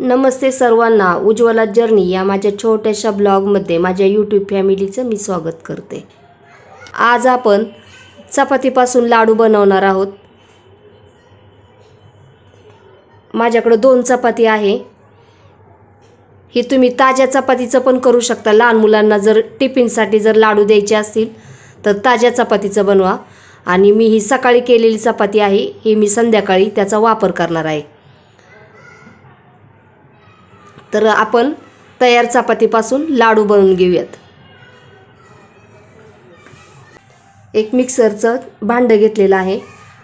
नमस्ते सर्वांना. उज्ज्वला जर्नी या माझ्या छोट्याशा ब्लॉगमध्ये माझ्या यूट्यूब फॅमिलीचं मी स्वागत करते. आज आपण चपातीपासून लाडू बनवणार आहोत. माझ्याकडं दोन चपाती आहे. ही तुम्ही ताज्या चपातीचं पण करू शकता. लहान मुलांना जर टिफिनसाठी जर लाडू द्यायचे असतील तर ताज्या चपातीचं बनवा. आणि मी ही सकाळी केलेली चपाती आहे. ही मी संध्याकाळी त्याचा वापर करणार आहे. तर आपण तयार चपातीपासून लाडू बनवून घेऊयात. एक मिक्सरचं भांडं घेतलेलं आहे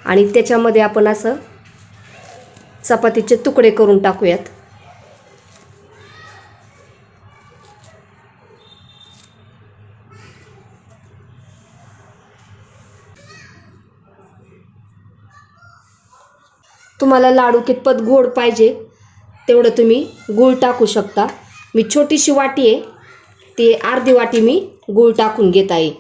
आणि त्याच्यामध्ये आपण असं चपातीचे तुकडे करून टाकूयात. तुम्हाला लाडू कितपत गोड पाहिजे तेवढं तुम्ही गूळ टाकू शकता. मी छोटीशी वाटी आहे. ती अर्धी वाटी मी गूळ टाकून घेत आहे.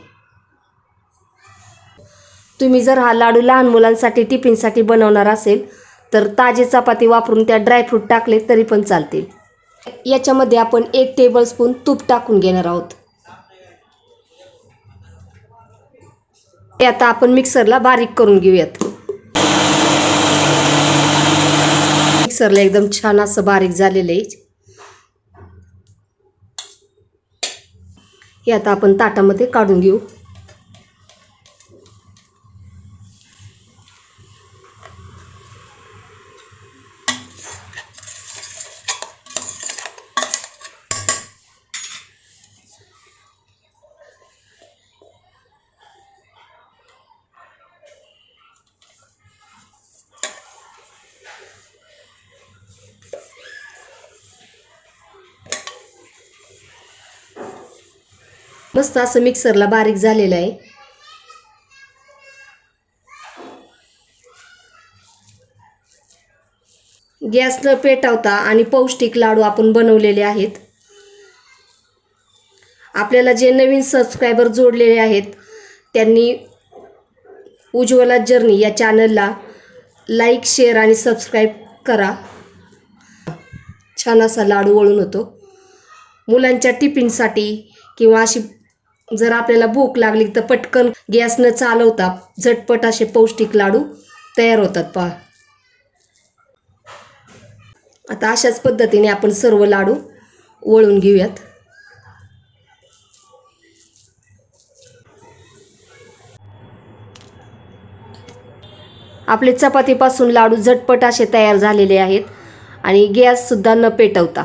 तुम्ही जर हा लाडू लहान मुलांसाठी टिफिनसाठी बनवणार असेल तर ताजे चपाती वापरून त्या ड्रायफ्रूट टाकले तरी पण चालतील. याच्यामध्ये आपण एक टेबलस्पून तूप टाकून घेणार आहोत. हे आता आपण मिक्सरला बारीक करून घेऊयात. मिक्सरला एकदम छान असं बारीक झालेलं आहे. हे आता आपण ताटामध्ये काढून घेऊ. मस्त असं मिक्सरला बारीक झालेलं आहे. गॅस न आणि पौष्टिक लाडू आपण बनवलेले आहेत. आपल्याला जे नवीन सबस्क्रायबर जोडलेले आहेत त्यांनी उज्ज्वला जर्नी या चॅनलला लाईक शेअर आणि सबस्क्राईब करा. छान असा लाडू वळून होतो. मुलांच्या टिफिनसाठी किंवा अशी जर आपल्याला भूक लागली तर पटकन गॅस न चालवता झटपट असे पौष्टिक लाडू तयार होतात पहा. आता अशाच पद्धतीने आपण सर्व लाडू वळून घेऊयात. आपले चपातीपासून लाडू झटपट असे तयार झालेले आहेत आणि गॅससुद्धा न पेटवता.